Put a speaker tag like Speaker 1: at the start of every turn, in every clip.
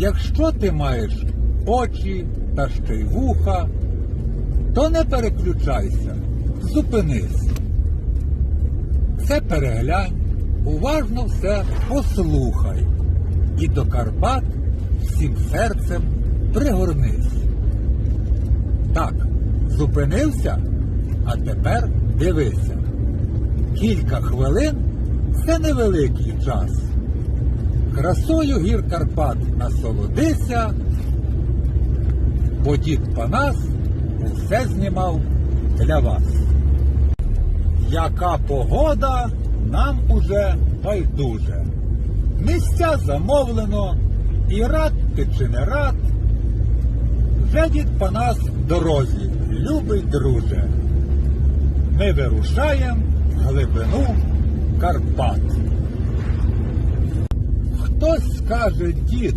Speaker 1: Якщо ти маєш очі та ще й вуха, то не переключайся, зупинись. Все переглянь, уважно все послухай і до Карпат всім серцем пригорнись. Так, зупинився, а тепер дивися. Кілька хвилин це невеликий час. Красою гір Карпат насолодися, бо дід Панас усе знімав для вас. Яка погода нам уже байдуже. Місця замовлено, і рад ти чи не рад. Вже дід Панас в дорозі, любий друже. Ми вирушаємо в глибину Карпат. Хтось скаже, дід,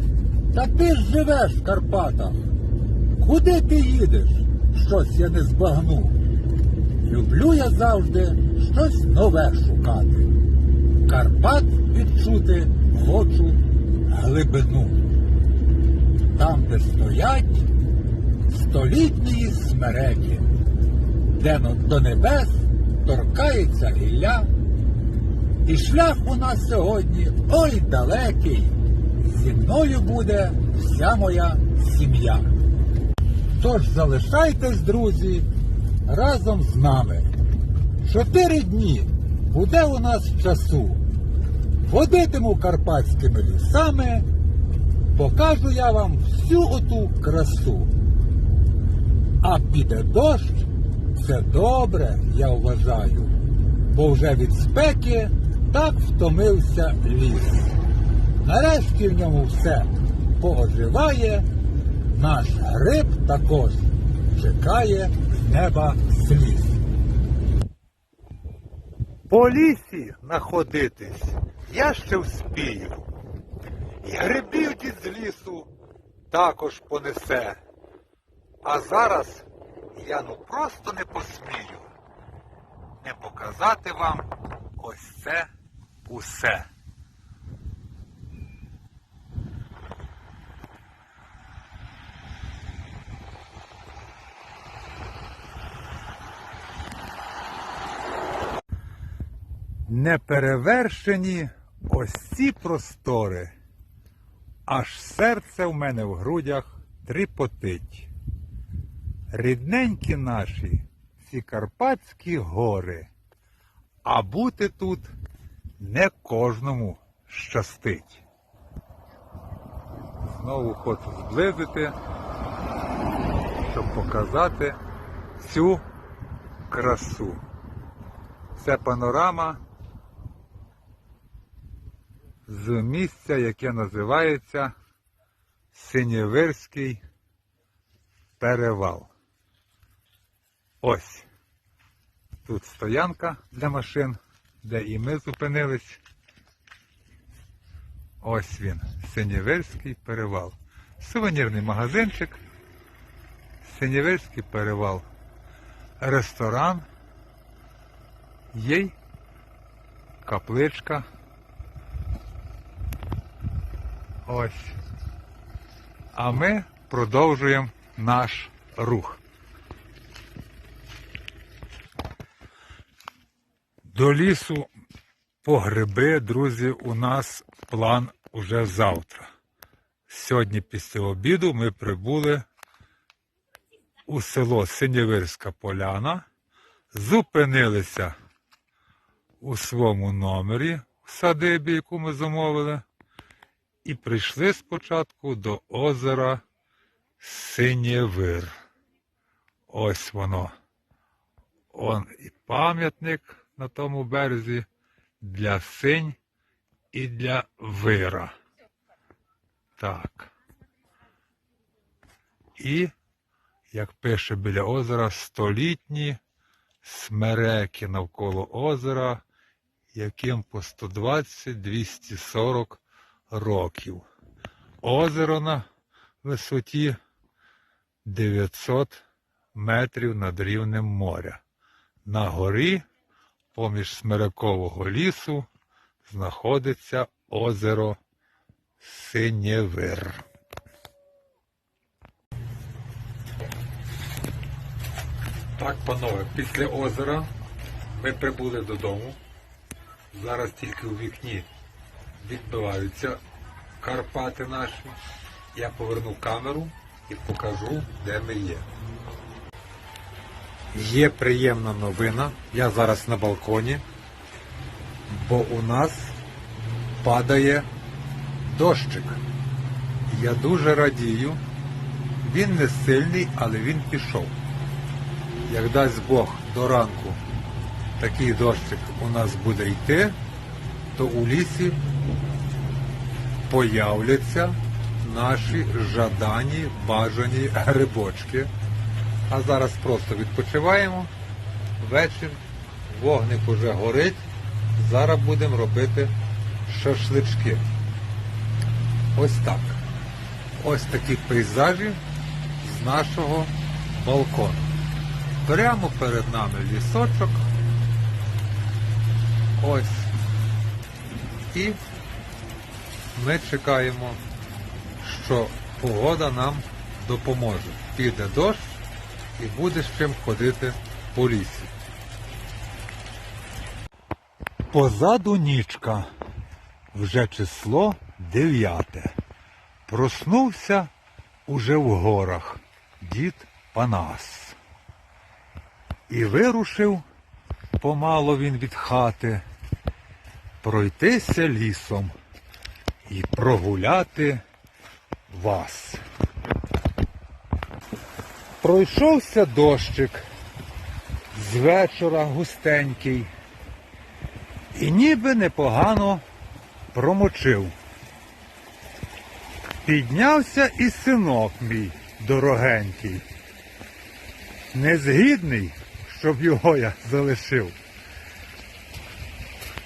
Speaker 1: та ти ж живеш в Карпатах. Куди ти їдеш? Щось я не збагну. Люблю я завжди щось нове шукати. Карпат відчути хочу глибину. Там, де стоять столітні смереки, де до небес торкається гілля. І шлях у нас сьогодні ой далекий. Зі мною буде вся моя сім'я. Тож залишайтесь, друзі, разом з нами. Чотири дні буде у нас часу. Водитиму карпатськими лісами, покажу я вам всю оту красу. А піде дощ, це добре, я вважаю, бо вже від спеки так втомився ліс. Нарешті в ньому все пооживає, наш гриб також чекає з неба сліз. По лісі находитись я ще вспію. І грибів дід з лісу також понесе. А зараз я ну просто не посмію не показати вам ось це усе. Неперевершені ось ці простори, аж серце в мене в грудях тріпотить. Рідненькі наші, ці Карпатські гори, а бути тут не кожному щастить. Знову хочу зблизити, щоб показати цю красу. Це панорама з місця, яке називається Синєвирський перевал. Ось. Тут стоянка для машин, де і ми зупинились. Ось він, Синєвирський перевал. Сувенірний магазинчик. Синєвирський перевал. Ресторан. Є й капличка. Ось. А ми продовжуємо наш рух. До лісу по гриби, друзі, у нас план уже завтра. Сьогодні після обіду ми прибули у село Синєвирська Поляна, зупинилися у своєму номері в садибі, яку ми замовили, і прийшли спочатку до озера Синєвир. Ось воно. Он і пам'ятник на тому березі для синь і для вира. Так. І, як пише біля озера, столітні смереки навколо озера, яким по 120-240 років. Озеро на висоті 900 метрів над рівнем моря. На горі, поміж Смирякового лісу знаходиться озеро Синєвир. Так, панове, після озера ми прибули додому. Зараз тільки у вікні відбиваються Карпати наші. Я поверну камеру і покажу, де ми є. Є приємна новина. Я зараз на балконі, бо у нас падає дощик. Я дуже радію. Він не сильний, але він пішов. Як дасть Бог до ранку такий дощик у нас буде йти, то у лісі появляться наші жадані, бажані грибочки. А зараз просто відпочиваємо. Вечір, вогник уже горить. Зараз будемо робити шашлички. Ось так. Ось такі пейзажі з нашого балкону. Прямо перед нами лісочок. Ось. І ми чекаємо, що погода нам допоможе. Піде дощ і буде з чим ходити по лісі. Позаду нічка. Вже число дев'яте. Проснувся уже в горах дід Панас. І вирушив помало він від хати пройтися лісом і прогуляти вас. Пройшовся дощик з вечора густенький і ніби непогано промочив. Піднявся і синок мій дорогенький, незгідний, щоб його я залишив.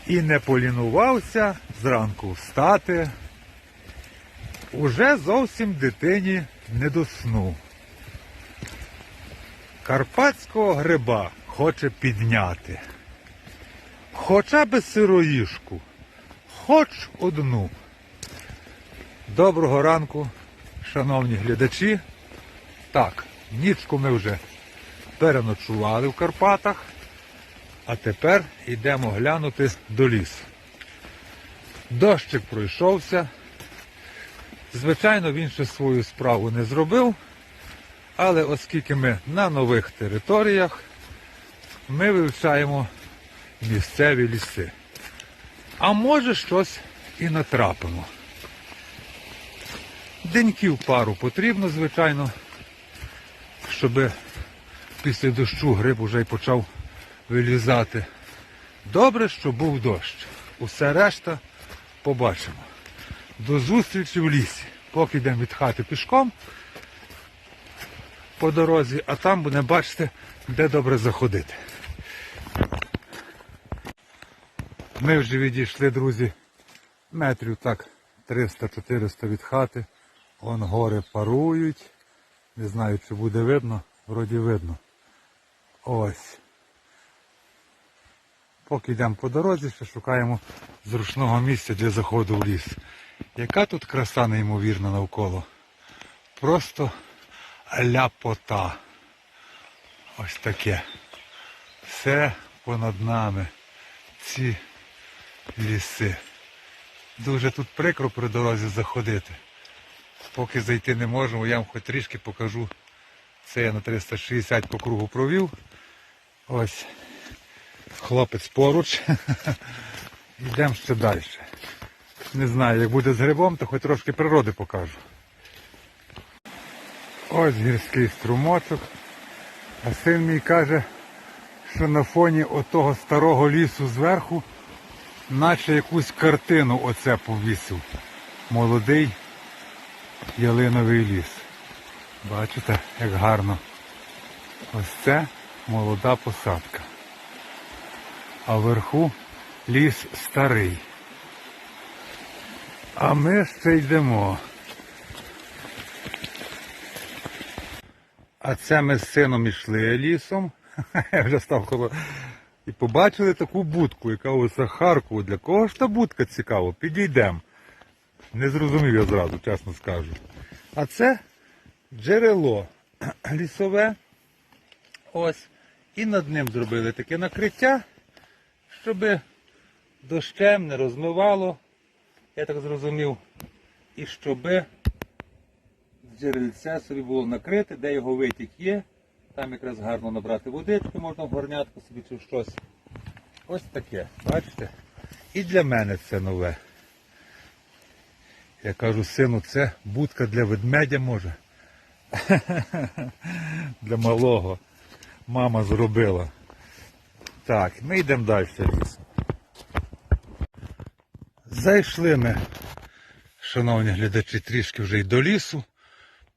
Speaker 1: І не полінувався зранку встати. Уже зовсім дитині не до сну. Карпатського гриба хоче підняти. Хоча би сироїшку, хоч одну. Доброго ранку, шановні глядачі. Так, нічку ми вже переночували в Карпатах, а тепер йдемо глянути до лісу. Дощик пройшовся. Звичайно, він ще свою справу не зробив, але оскільки ми на нових територіях, ми вивчаємо місцеві ліси. А може щось і натрапимо. Деньків пару потрібно, звичайно, щоб після дощу гриб уже й почав вилізати. Добре, що був дощ. Усе решта побачимо. До зустрічі в лісі. Поки йдемо від хати пішком по дорозі, а там будемо бачити, де добре заходити. Ми вже відійшли, друзі, метрів так 300-400 від хати. Вон гори парують. Не знаю, чи буде видно. Вроді видно. Ось. Поки йдемо по дорозі, ще шукаємо зручного місця для заходу в ліс. Яка тут краса неймовірна навколо. Просто ляпота. Ось таке. Все понад нами. Ці ліси. Дуже тут прикро при дорозі заходити. Поки зайти не можемо, я вам хоч трішки покажу. Це я на 360 по кругу провів. Ось. Хлопець поруч. Йдемо ще далі. Не знаю, як буде з грибом, то хоч трошки природи покажу. Ось гірський струмочок. А син мій каже, що на фоні отого старого лісу зверху, наче якусь картину оце повісив. Молодий ялиновий ліс. Бачите, як гарно. Ось це молода посадка. А вверху ліс старий. А ми ще йдемо. А це ми з сином йшли лісом. Я вже став коло. І побачили таку будку, яка у Сахарку. Для кого ж та будка цікаво? Підійдемо. Не зрозумів я зразу, чесно скажу. А це джерело лісове. Ось. І над ним зробили таке накриття, щоб дощем не розмивало, я так зрозумів, і щоб джерельце собі було накрите, де його витік є. Там якраз гарно набрати водички, можна в горнятку собі чи щось. Ось таке, бачите? І для мене це нове. Я кажу, сину, це будка для ведмедя може. Для малого. Мама зробила. Так, ми йдемо далі лісом. Зайшли ми, шановні глядачі, трішки вже й до лісу.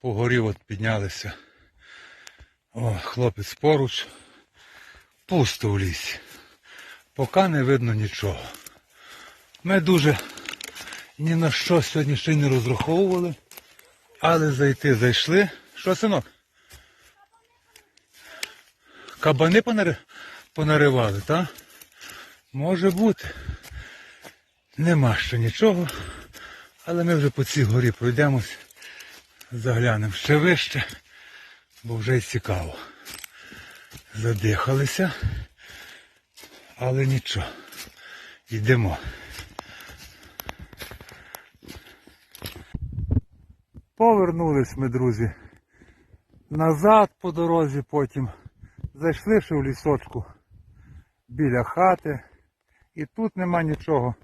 Speaker 1: По горі от піднялися. О, хлопець поруч. Пусто в лісі. Поки не видно нічого. Ми дуже ні на що сьогодні ще й не розраховували. Але зайти зайшли. Що, синок? Кабани понари... понаривали, так? Може бути. Нема ще нічого. Але ми вже по цій горі пройдемось, заглянемо ще вище, бо вже й цікаво. Задихалися, але нічого. Йдемо. Повернулись ми, друзі, назад по дорозі потім. Зайшли ще в лісочку біля хати. І тут нема нічого.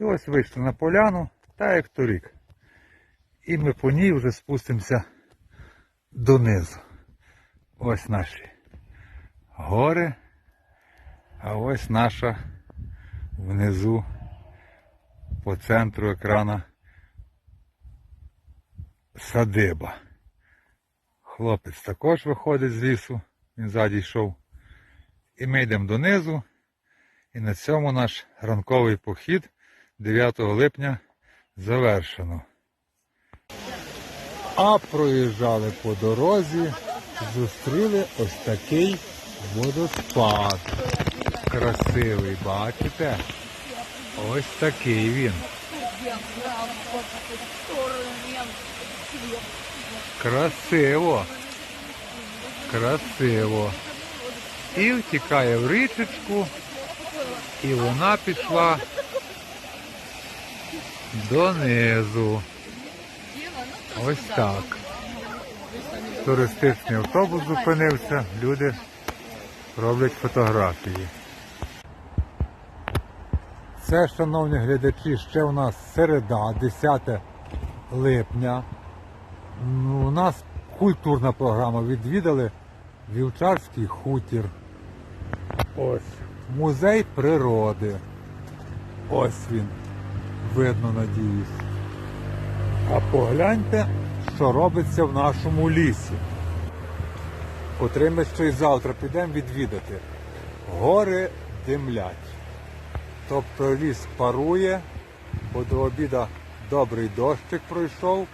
Speaker 1: І ось вийшли на поляну, та як торік. І ми по ній вже спустимося донизу. Ось наші гори. А ось наша внизу по центру екрана садиба. Хлопець також виходить з лісу, він ззаді йшов. І ми йдемо донизу. І на цьому наш ранковий похід 9 липня завершено. А проїжджали по дорозі, зустріли ось такий водоспад. Красивий, бачите? Ось такий він. Красиво. Красиво. І втікає в річечку, і вона пішла донизу. Ось так. Туристичний автобус зупинився, люди роблять фотографії. Це, шановні глядачі, ще у нас середа, 10 липня. Ну, У нас культурна програма. Відвідали Вівчарський хутір. Ось. Музей природи. Ось він. Видно, надіюсь. А погляньте, що робиться в нашому лісі. Котрий ми ще й завтра підемо відвідати. Гори димлять. Тобто ліс парує, бо до обіда добрий дощик пройшов.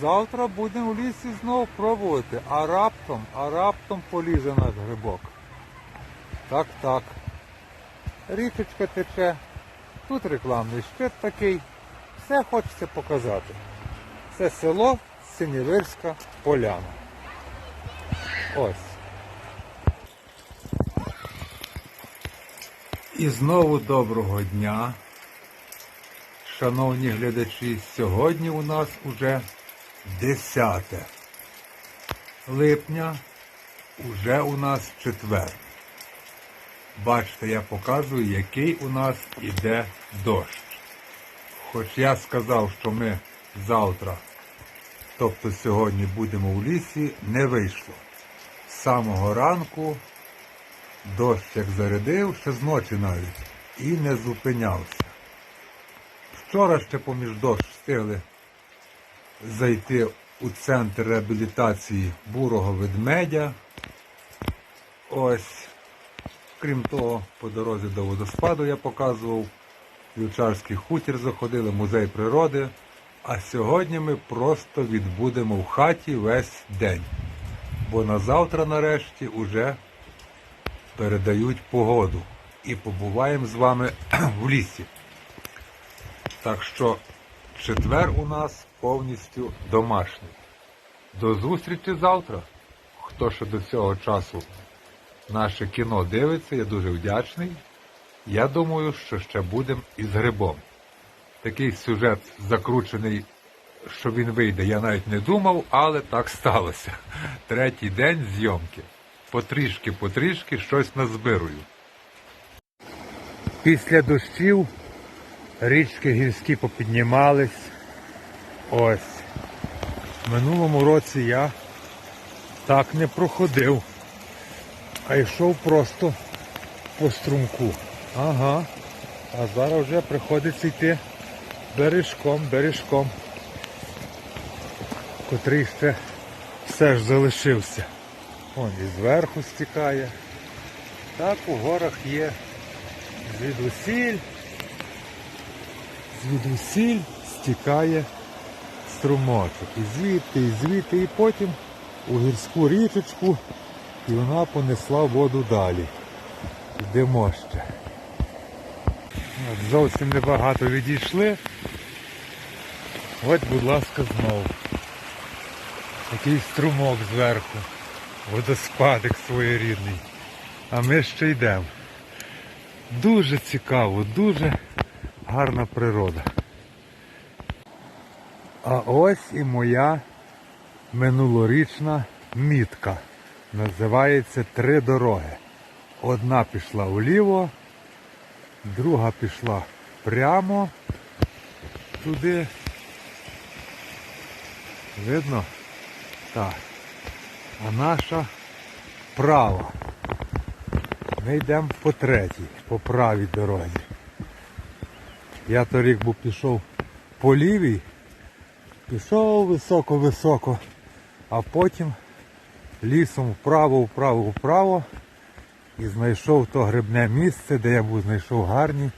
Speaker 1: Завтра будемо в лісі знов пробувати, а раптом, а раптом полізе наш грибок. Так, так. Річечка тече, тут рекламний щит такий. Все хочеться показати. Це село Синєвирська Поляна. Ось. І знову доброго дня. Шановні глядачі, сьогодні у нас уже 10 липня, уже у нас четвер. Бачите, я показую, який у нас іде дощ. Хоч я сказав, що ми завтра, тобто сьогодні будемо в лісі, не вийшло. З самого ранку дощ як зарядив, ще з ночі навіть, і не зупинявся. Вчора ще поміж дощ встигли зайти у центр реабілітації бурого ведмедя. Ось. Крім того, по дорозі до водоспаду я показував. Вівчарський хутір заходили, музей природи. А сьогодні ми просто відбудемо в хаті весь день. Бо на завтра нарешті уже передають погоду. І побуваємо з вами в лісі. Так що четвер у нас повністю домашній. До зустрічі завтра. Хто ще до цього часу наше кіно дивиться, я дуже вдячний. Я думаю, що ще будемо із грибом. Такий сюжет закручений, що він вийде, я навіть не думав, але так сталося. Третій день зйомки. Потрішки, потрішки щось назбирую. Після дощів річки гірські попіднімались. Ось. В минулому році я так не проходив, а йшов просто по струмку. Ага. А зараз вже приходиться йти бережком, бережком, котрий ще все ж залишився. Вон і зверху стікає. Так у горах є звідусіль, звідусіль стікає струмочок. І звідти, і звідти, і потім у гірську річечку, і вона понесла воду далі. Йдемо ще. От, зовсім небагато відійшли. От, будь ласка, знову. Такий струмок зверху. Водоспадик своєрідний. А ми ще йдемо. Дуже цікаво, дуже гарна природа. А ось і моя минулорічна мітка. Називається Три дороги. Одна пішла вліво, друга пішла прямо туди. Видно? Так. А наша права. Ми йдемо по третій, по правій дорозі. Я торік був пішов по лівій, пішов високо-високо, а потім лісом вправо, вправо, вправо і знайшов то грибне місце, де я був знайшов гарні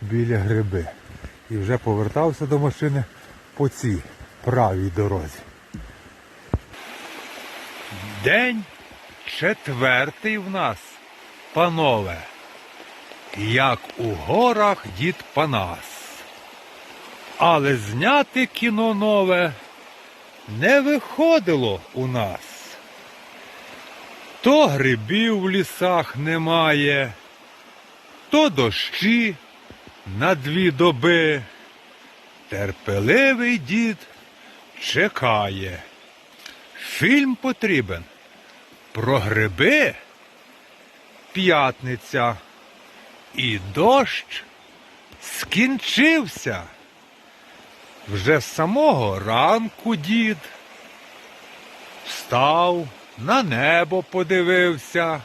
Speaker 1: біля гриби. І вже повертався до машини по цій правій дорозі. День четвертий в нас, панове, як у горах дід Панас. Але зняти кіно нове не виходило у нас. То грибів в лісах немає, то дощі на дві доби. Терпеливий дід чекає. Фільм потрібен про гриби. П'ятниця. І дощ скінчився. Вже з самого ранку дід встав, на небо подивився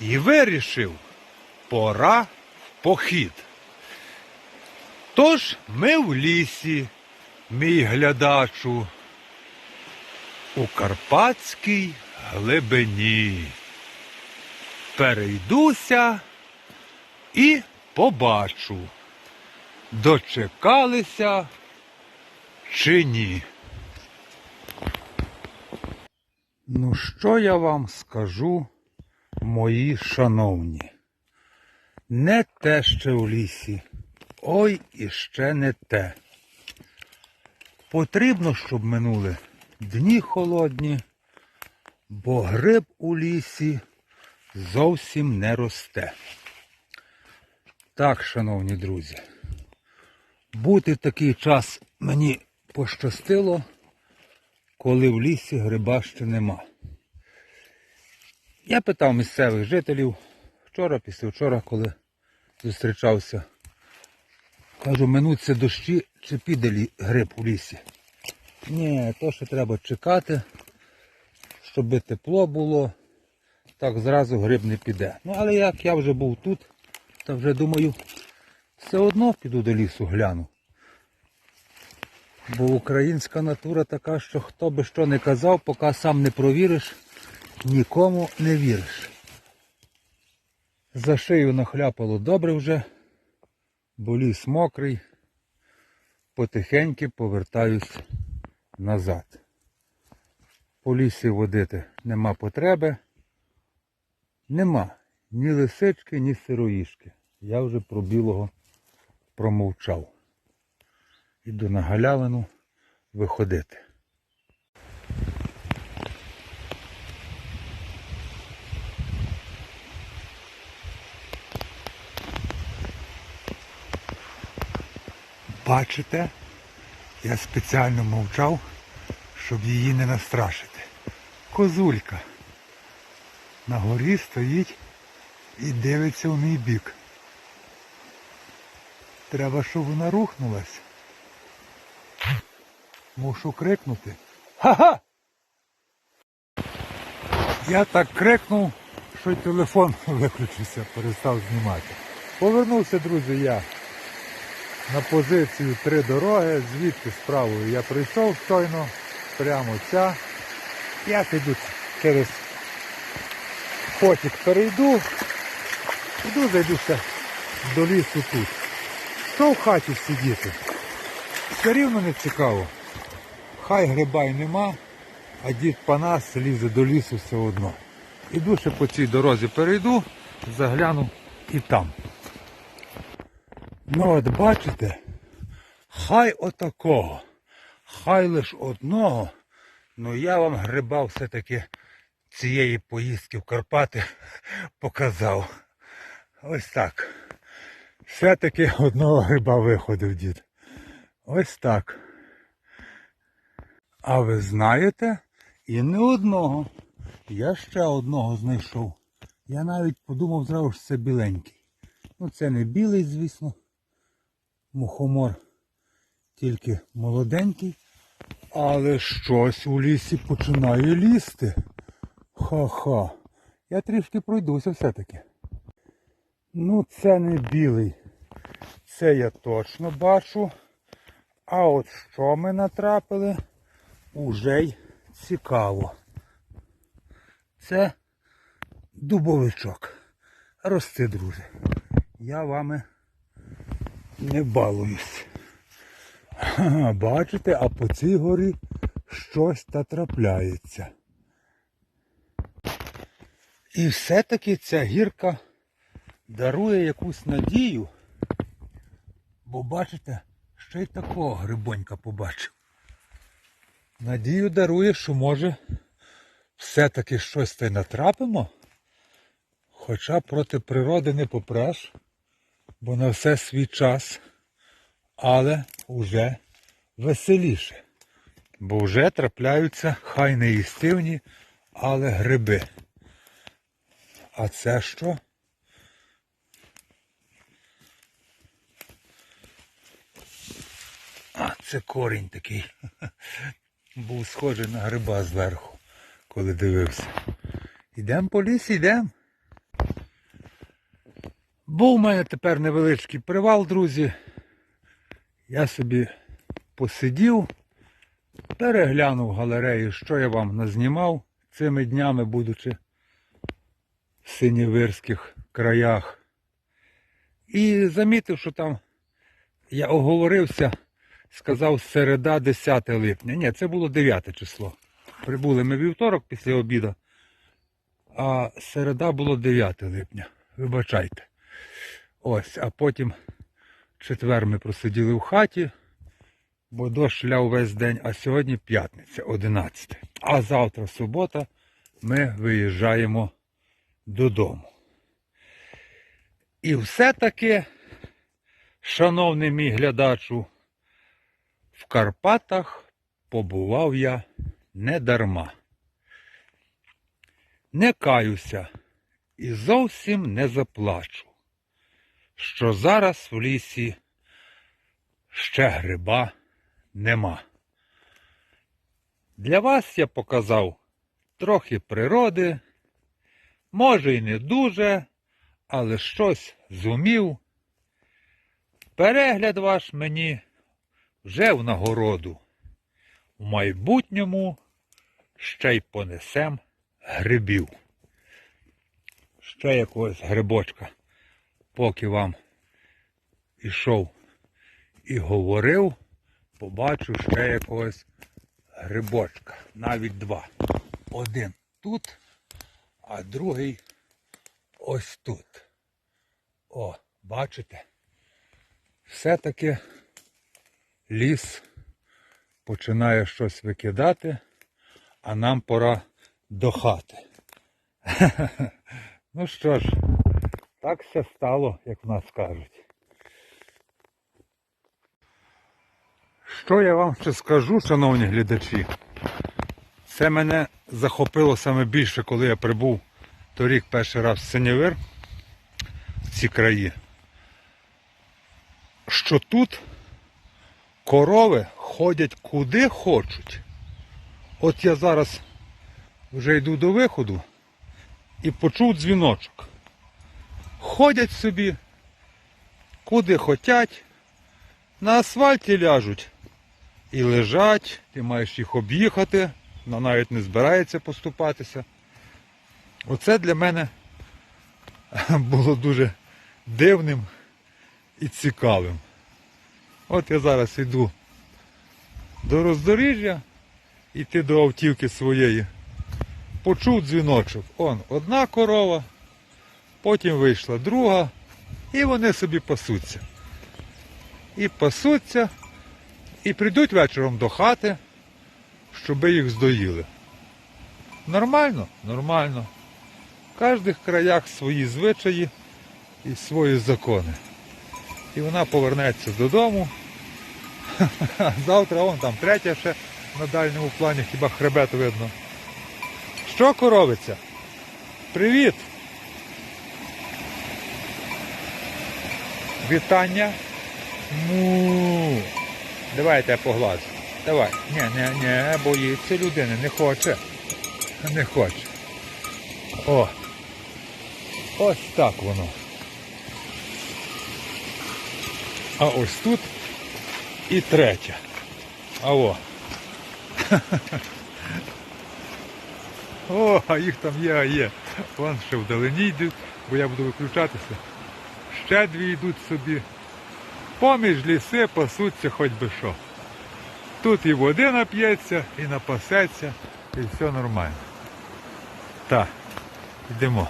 Speaker 1: і вирішив, пора в похід. Тож ми в лісі, мій глядачу, у карпатській глибині. Перейдуся і побачу, дочекалися чи ні. Ну, що я вам скажу, мої шановні? Не те ще в лісі, ой і ще не те. Потрібно, щоб минули дні холодні, бо гриб у лісі зовсім не росте. Так, шановні друзі, бути такий час мені пощастило, коли в лісі гриба ще нема. Я питав місцевих жителів вчора, після вчора, коли зустрічався. Кажу, минуться дощі, чи піде гриб у лісі. Ні, то ще треба чекати, щоб тепло було, так зразу гриб не піде. Ну, але як я вже був тут, то вже думаю, все одно піду до лісу гляну. Бо українська натура така, що хто би що не казав, поки сам не провіриш, нікому не віриш. За шию нахляпало добре вже, бо ліс мокрий, потихеньки повертаюсь назад. По лісі водити нема потреби. Нема ні лисички, ні сироїшки. Я вже про білого промовчав. Іду на галявину виходити. Бачите, я спеціально мовчав, щоб її не настрашити. Козулька на горі стоїть і дивиться у мій бік. Треба, щоб вона рухнулась. Мушу крикнути. Ха-ха! Я так крикнув, що й телефон виключився, перестав знімати. Повернувся, друзі, я на позицію три дороги, звідти справою я прийшов щойно, прямо ця. Я піду через потік перейду, іду, зайду ще до лісу тут. Що в хаті сидіти? Все рівно не цікаво. Хай грибай нема, а дід Панас лізе до лісу все одно. Іду ще по цій дорозі перейду, загляну і там. Ну от бачите, хай отакого, хай лиш одного, ну я вам гриба все-таки цієї поїздки в Карпати показав. Ось так. Все-таки одного гриба виходив дід. Ось так. А ви знаєте, і не одного. Я ще одного знайшов. Я навіть подумав зразу, що це біленький. Ну це не білий, звісно. Мухомор тільки молоденький. Але щось у лісі починає лізти. Ха-ха. Я трішки пройдуся все-таки. Ну, це не білий. Це я точно бачу. А от що ми натрапили, уже й цікаво. Це дубовичок. Рости, друзі. Я вами не балуюсь. Бачите, а по цій горі щось та трапляється. І все-таки ця гірка дарує якусь надію, бо бачите, ще й такого грибонька побачив. Надію дарує, що може все-таки щось та й натрапимо. Хоча проти природи не попреш, бо на все свій час, але вже веселіше. Бо вже трапляються хай не їстивні, але гриби. А це що? А, це корінь такий. Був схожий на гриба зверху, коли дивився. Ідемо по лісі, йдемо. Був у мене тепер невеличкий привал, друзі. Я собі посидів, переглянув галерею, що я вам назнімав цими днями, будучи в синєвирських краях. І замітив, що там я оговорився, сказав середа 10 липня. Ні, це було 9 число. Прибули ми вівторок після обіду, а середа було 9 липня. Вибачайте. Ось, а потім четвер ми просиділи в хаті, бо дощ ляв весь день, а сьогодні п'ятниця, 11. А завтра субота ми виїжджаємо додому. І все-таки, шановний мій глядачу, в Карпатах побував я не дарма. Не каюся і зовсім не заплачу, що зараз в лісі ще гриба нема. Для вас я показав трохи природи, може й не дуже, але щось зумів. Перегляд ваш мені вже в нагороду. В майбутньому ще й понесем грибів. Ще якогось грибочка, поки вам ішов і говорив, побачу ще якогось грибочка. Навіть два. Один тут, а другий ось тут. О, бачите? Все-таки ліс починає щось викидати, а нам пора до хати. Ну що ж, так все стало, як в нас кажуть. Що я вам ще скажу, шановні глядачі? Це мене захопило саме більше, коли я прибув торік перший раз в Синявир, в ці краї. Що тут корови ходять куди хочуть. От я зараз вже йду до виходу і почув дзвіночок. Ходять собі, куди хотять, на асфальті ляжуть і лежать, ти маєш їх об'їхати, вона навіть не збирається поступатися. Оце для мене було дуже дивним і цікавим. От я зараз йду до роздоріжжя, йти до автівки своєї. Почув дзвіночок. Он одна корова, потім вийшла друга, і вони собі пасуться. І пасуться, і прийдуть вечором до хати, щоби їх здоїли. Нормально? Нормально. В кожних краях свої звичаї і свої закони. І вона повернеться додому. Завтра вон там третя ще на дальньому плані, хіба хребет видно. Що коровиться? Привіт! Вітання. Му. Давай я поглажу. Давай. Ні, не, не, боїться людини, не хоче. Не хоче. О. Ось так воно. А ось тут і третя. А о. О, а їх там є, а є. Вон ще вдалині йдуть, бо я буду виключатися. Ще дві йдуть собі. Поміж ліси пасуться хоч би що. Тут і води нап'ється, і напасеться, і все нормально. Так, йдемо.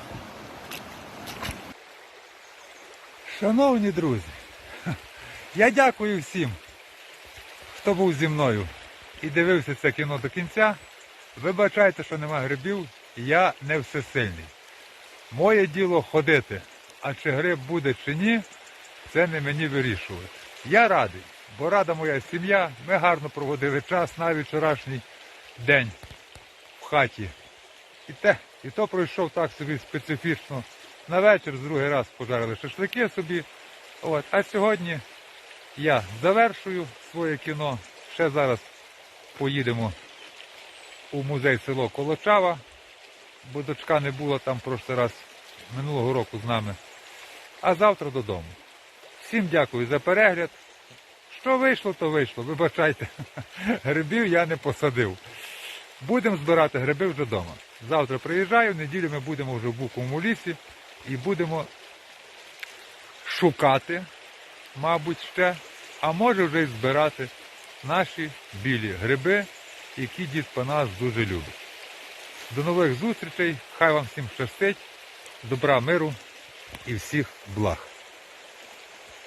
Speaker 1: Шановні друзі, я дякую всім, хто був зі мною і дивився це кіно до кінця. Вибачайте, що нема грибів, я не всесильний. Моє діло ходити, а чи гриб буде чи ні, це не мені вирішувати. Я радий, бо рада моя сім'я, ми гарно проводили час, навіть вчорашній день в хаті. І те, і то пройшов так собі специфічно. На вечір з другий раз пожарили шашлики собі. От. А сьогодні я завершую своє кіно. Ще зараз поїдемо у музей село Колочава, бо дочка не була там прошлий раз минулого року з нами. А завтра додому. Всім дякую за перегляд. Що вийшло, то вийшло. Вибачайте, грибів я не посадив. Будемо збирати гриби вже вдома. Завтра приїжджаю, в неділю ми будемо вже в Буковому лісі і будемо шукати, мабуть, ще, а може вже й збирати наші білі гриби, які дід Панас дуже любить. До нових зустрічей, хай вам всім щастить, добра, миру і всіх благ.